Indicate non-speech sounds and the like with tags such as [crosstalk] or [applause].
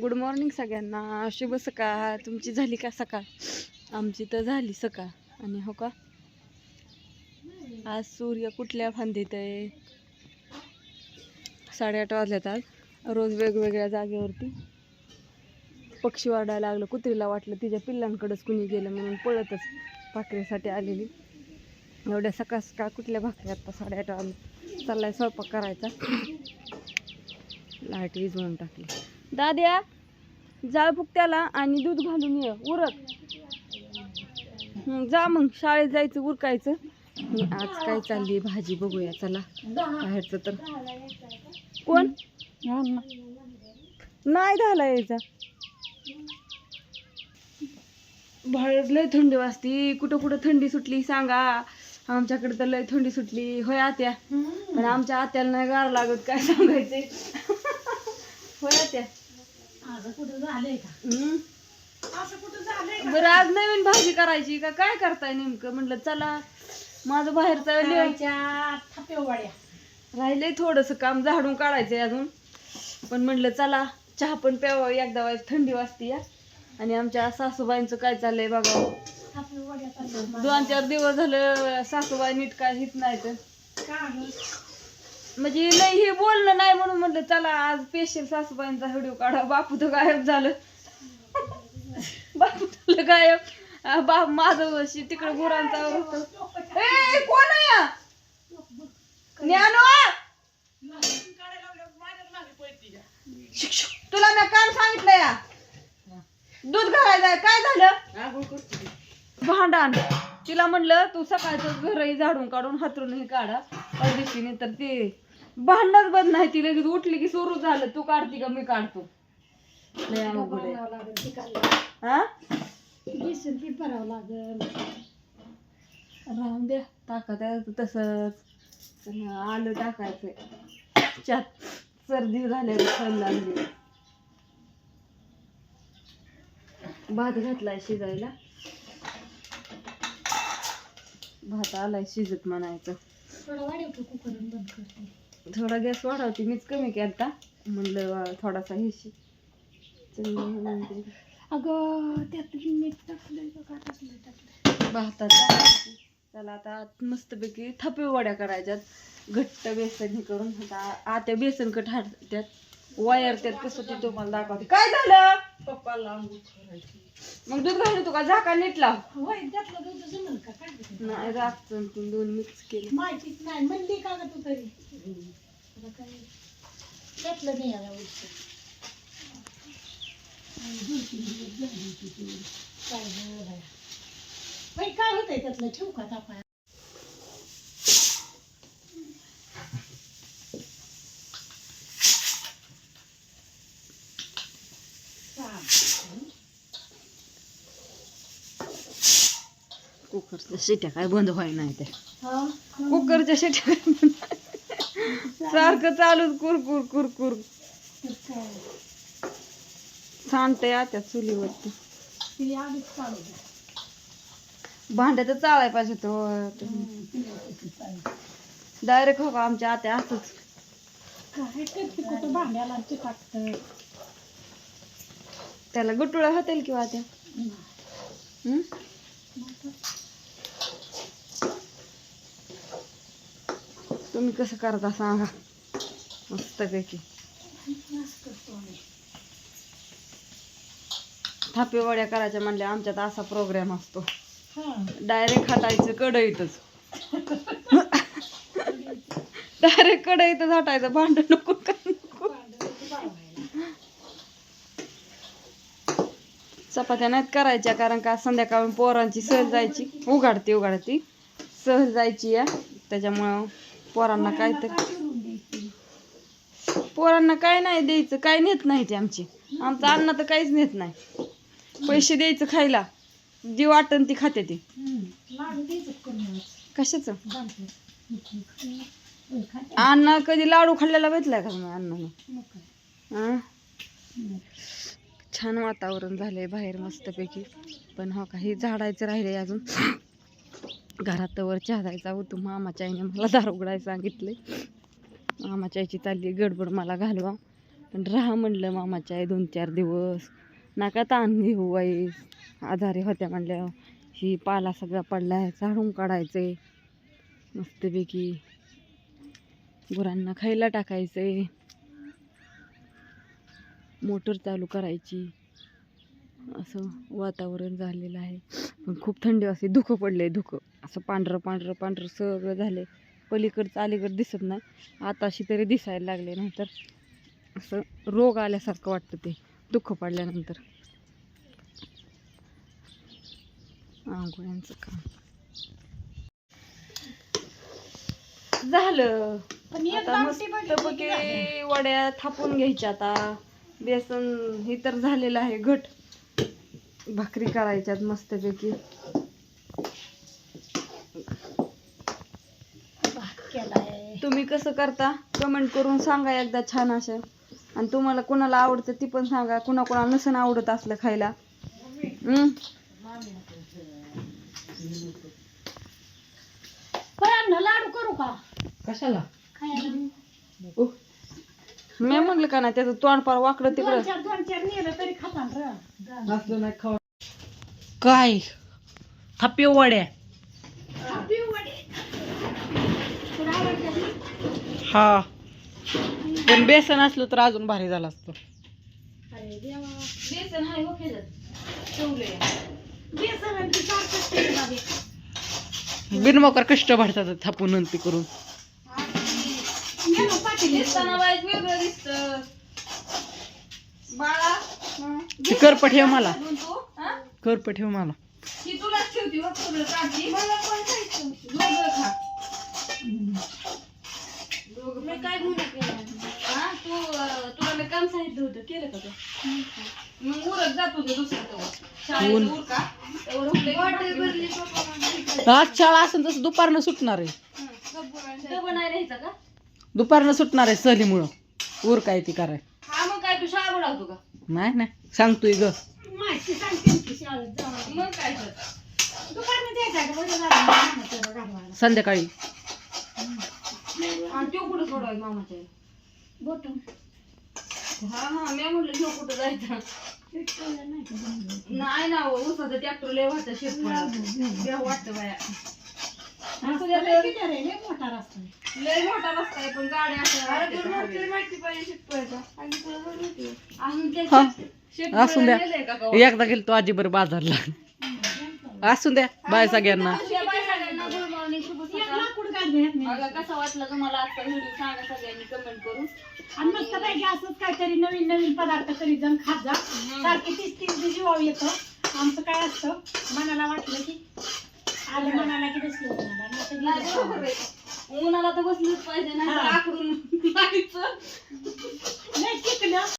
Good morning सगळ्यांना. शुभ सकाळ. तुमची झाली का सकाळ? आमची तर झाली सकाळ. आणि हो का? आज सूर्य कुठल्या फांदीत आहे? साडेआठ वाजल्यात आज. रोज वेगवेगळ्या जागेवरती. पक्षी वाढायला लागलं. कुत्रीला वाटलं तिच्या पिल्लांकडंच कुणी गेलं म्हणून पळतच भाकरीसाठी आलेली. एवढ्या सकाळ सकाळ कुठल्या भाकरी? आत्ता साडेआठ वाजले. चाललाय स्वयंपाक करायचा. [clears throat] लाइट वीज म्हणून टाकली. दाद्या जाळ फुकत्याला आणि दूध घालून ये उरक. जा मग शाळेत जायचं उरकायचं. आज काय चालली भाजी बघूया चला. बाहेरचं तर. कोण? नाही झाला यायचा बाहेर लय थंडी वाजती. कुठं कुठं थंडी सुटली सांगा. आमच्याकडे तर लय थंडी सुटली. होय आत्या? पण आमच्या आत्याला नाही गार लागत काय सांगायचे होय आत्या? हम्म. बरं आज नवीन भाजी करायची का? काय करताय नेमकं? म्हटलं चला माझं बाहेरचं राहिलंय थोडंसं काम झाडून काढायचंय अजून. पण म्हटलं चला चहा पण प्यावा एकदा वाज थंडी वाजते या. आणि आमच्या सासूबाईंचं काय चाललंय बघा. दोन चार दिवस झालं सासूबाई नीट काय हित नाही तर म्हणजे लय हे बोलणं नाही म्हणून म्हणलं चला आज स्पेशल सासूबाईंचा व्हिडिओ काढा. बापू तर गायब झालं. बापू झालं गायब. बाप माझं शी तिकडे गुरांचा होतं. ए कोण आहे? या? ज्ञानो तुला मी काम सांगितलं या. दूध घालायचं काय झालं? भांडण. तिला म्हणलं तू सकाळचं घरही झाडून काढून हातरूनही काढा. परदेशीने तर ते भांडणच बंद नाही ती लगेच उठली की सुरू झालं तू काढती का मी काढतो? लय अवघड आहे. हा? राहून द्या ताकद आहे तसंच. आलं टाकायचंय. त्यात सर्दी झाल्यावर लागली भात घातलाय शिजायला. भात आलाय शिजत म्हणायचं. थोडा गॅस वाढवते मीच कमी केलता. म्हणलं थोडासा हे शि अगं त्यात मीठ टाकलंय का त्याला आता मस्तपैकी थपे वड्या करायच्यात. घट्ट बेसन हे करून आता आत्या बेसन कट त्यात वायर त्यात कसं ते तुम्हाला दाखवते. काय झालं? पप्पाला करायची. मग दूध घालू तुका झाका नीट लाव होय त्यातलं दूध जमल का? काय ते? नाही तीन दोन मिक्स केले. माहितीच नाही म्हणली का ग तू तरी? आता काय? त्यातलं नाही आला उलट. काय काय होतंय त्यातलं? ठेवू का तापाय कुकरच्या शिट्या काय बंद व्हाय नाही त्या. हा? कुकरच्या शिट्या काय बंद सारखं चालूच कुरकुर कुरकुर सांडतंय आत्या चुलीवरती. ती. भांड्या तर चालाय पाहिजे तो. डायरेक्ट हो का आमच्या आत्या असंच भांड्याला त्याला गुटुळा होतील किंवा त्या तुम्ही कसं करता सांगा? मस्तपैकी. थापे वड्या करायच्या म्हणले आमच्यात असा प्रोग्राम असतो. डायरेक्ट हटायचं कढईतच. डायरेक्ट कढईतच हटायचं भांड नको नको. चपात्या नाहीत करायच्या कारण का संध्याकाळी पोरांची सहल जायची. उघाडती उघाडती. सहल जायची या. त्याच्यामुळं पोरांना काय तर पोरांना काय नाही द्यायचं काय नेत नाही ते आमची. आमचं अन्न तर काहीच नेत नाही. पैसे द्यायचं खायला. जी वाटन ती खाते ती. कशाच? कशाचं अन्न कधी लाडू खाल्लेला भेटलाय का तुम्ही अन्न छान वातावरण झालंय बाहेर मस्तपैकी. पण हो काही झाडायचं राहिले अजून. घरात वर चहा जायचा होतो मामाच्या आईने मला दार उघडायला सांगितले. मामाच्या आईची चालली गडबड मला घालवा. पण राहा म्हणलं मामाच्या आई दोन चार दिवस. नाका ताण घेऊ आई. आजारी होत्या म्हणल्या ही पाला सगळा पडला आहे झाडून काढायचे. मस्तपैकी गुरांना खायला टाकायचे. मोटर चालू करायची. असं वातावरण झालेलं आहे. पण खूप थंडी असे धुकं पडले धुकं. असं पांढरं पांढरं पांढरं सगळं झाले पलीकडचं अलीकडं दिसत नाही. आताशी तरी दिसायला लागले नाहीतर असं रोग आल्यासारखं वाटतं ते दुःख पडल्यानंतर. आंघोळ्यांचं काम. झालं. मस्तपैकी वड्या थापून घ्यायच्या आता. बेसन हे तर झालेलं आहे घट. भाकरी करायच्यात मस्तपैकी. तुम्ही कसं करता? कमेंट करून सांगा एकदा छान असं. आणि तुम्हाला कोणाला आवडतं ती पण सांगा. कुणा कोणाला नसन आवडत असलं खायला. लाडू करू का? कशाला? मी म्हणलं का ना त्याचं तोंड पार वाकडं तिकडं. चार दोन चार नेलं तरी खातान र. असलं नाही खावा काय थापी वड्या हा पण बेसन असलं तर अजून भारी झालं असतं. बिनमोकर कष्ट भरतात थापून नंतर करून बाळा हं. ठेव मला? करप ठेव मला. ही तुलाच ठेवती बघ सगळं काढली मला पण खायचं दोघं खा. दोघं मी काय घेऊन हा तू अं, तुला मी काम सांगितलं होतं. केलं का तू? मग उरत जा तुझं दुसरं तेव्हा शाळेत ऊन. उर का? तेव्हा उरले की? भरली आज शाळा असेल तसं दुपारनं सुटणार आहे. डबं नाही राहायचं का? दुपारनं सुटणार आहे सहलीमुळं. उर काय ती कराय. हा मग काय तू शाळा बुडावतो का? नाही नाही. सांगतोय ग. माहिती शाळेत जावं मग काय तर बरं झालं घालवायला संध्याकाळी. आणि तो कुठं सोडवाय मामाच्या बोटं. हा हा मी म्हणलं ह्यो कुठं जायचं? पेटवलं नाही का बंद? नाही ना ट्रॅक्टर लय वाटतं बाया. रस्ता लय क्लिअर आहे, लय मोठा रस्ता आहे. लय मोठा रस्ता आहे पण गाड्या अशा माहिती पाहिजे अजून ते हा. शेत- शेतकऱ्याला असून द्या. एकदा गेलो तो आजीबर बाजारला असून द्या बाय सगळ्यांना नाही. कसा वाटला तुम्हाला आजचा व्हिडिओ सांगा सगळ्यांनी कमेंट करून आणि मस्त पैकी असंच काहीतरी नवीन नवीन पदार्थ कधी जण खात जा सारखे तीस तीस येतं आमचं काय असतं मनाला वाटलं की आलं मनाला की बसलं. नाही तर नाही. उन्हाला तर बसलंच पाहिजे नाही तर. आकडून. लय शिकलं